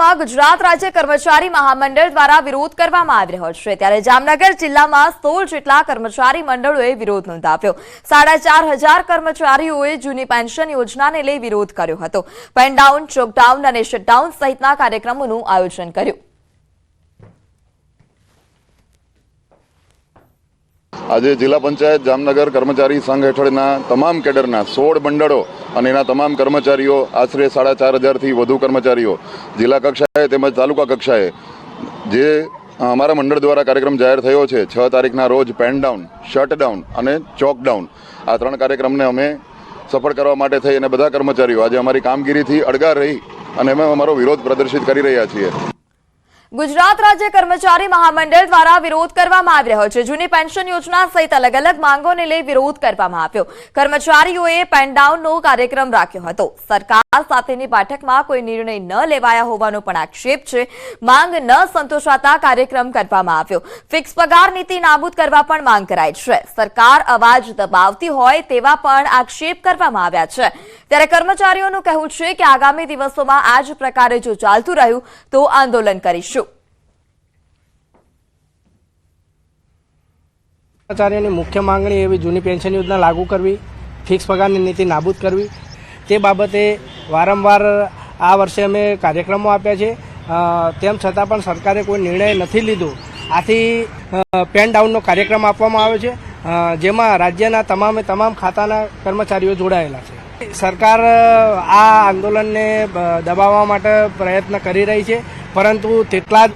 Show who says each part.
Speaker 1: જિલ્લામાં ગુજરાત રાજ્ય કર્મચારી મહામંડળ દ્વારા વિરોધ કરવામાં આવી રહ્યો છે. ત્યારે જામનગર જિલ્લામાં સોળ જેટલા કર્મચારી મંડળોએ વિરોધ નોંધાવ્યો. સાડા ચાર હજાર કર્મચારીઓએ જૂની પેન્શન યોજનાને લઈ વિરોધ કર્યો હતો. પેનડાઉન ચોકડાઉન અને શટડાઉન સહિતના કાર્યક્રમોનું આયોજન કર્યું.
Speaker 2: આજે જિલ્લા પંચાયત જામનગર કર્મચારી સંઘ હેઠળના તમામ કેડરના સોળ મંડળો અને એના તમામ કર્મચારીઓ, આશરે સાડા ચાર હજારથી વધુ કર્મચારીઓ જિલ્લા કક્ષાએ તેમજ તાલુકા કક્ષાએ જે અમારા મંડળ દ્વારા કાર્યક્રમ જાહેર થયો છે, છ તારીખના રોજ પેન ડાઉન, શટ ડાઉન અને ચોક ડાઉન. આ ત્રણ કાર્યક્રમને અમે સફળ કરવા માટે થઈ અને બધા કર્મચારીઓ આજે અમારી કામગીરીથી અડગા રહી અને અમે અમારો વિરોધ પ્રદર્શિત કરી રહ્યા છીએ.
Speaker 1: ગુજરાત રાજ્ય કર્મચારી મહામંડળ દ્વારા વિરોધ કરવામાં આવી રહ્યો છે. જૂની પેન્શન યોજના સહિત અલગ અલગ માંગોને લઈ વિરોધ કરવામાં આવ્યો. કર્મચારીઓએ પેનડાઉનનો કાર્યક્રમ રાખ્યો હતો. સરકાર સાથેની બેઠકમાં કોઈ નિર્ણય ન લેવાયા હોવાનો પણ આક્ષેપ છે. માંગ ન સંતોષાતા કાર્યક્રમ કરવામાં આવ્યો. ફિક્સ પગાર નીતિ નાબૂદ કરવા પણ માંગ કરાઈ છે. સરકાર અવાજ દબાવતી હોય તેવા પણ આક્ષેપ કરવામાં આવ્યા છે. ત્યારે કર્મચારીઓનું કહેવું છે કે આગામી દિવસોમાં આ જ પ્રકારે જો ચાલતું રહ્યું, તો આંદોલન કરીશું.
Speaker 3: કર્મચારીઓની મુખ્ય માંગણી એવી જૂની પેન્શન યોજના લાગુ કરવી, ફિક્સ પગારની નીતિ નાબૂદ કરવી. તે બાબતે વારંવાર આ વર્ષે અમે કાર્યક્રમો આપ્યા છે. તેમ છતાં પણ સરકારે કોઈ નિર્ણય નથી લીધો. આથી પેન ડાઉનનો કાર્યક્રમ આપવામાં આવ્યો છે. જેમાં રાજ્યના તમામે તમામ ખાતાના કર્મચારીઓ જોડાયેલા છે. સરકાર આ આંદોલનને દબાવવા માટે પ્રયત્ન કરી રહી છે, પરંતુ તેટલા જ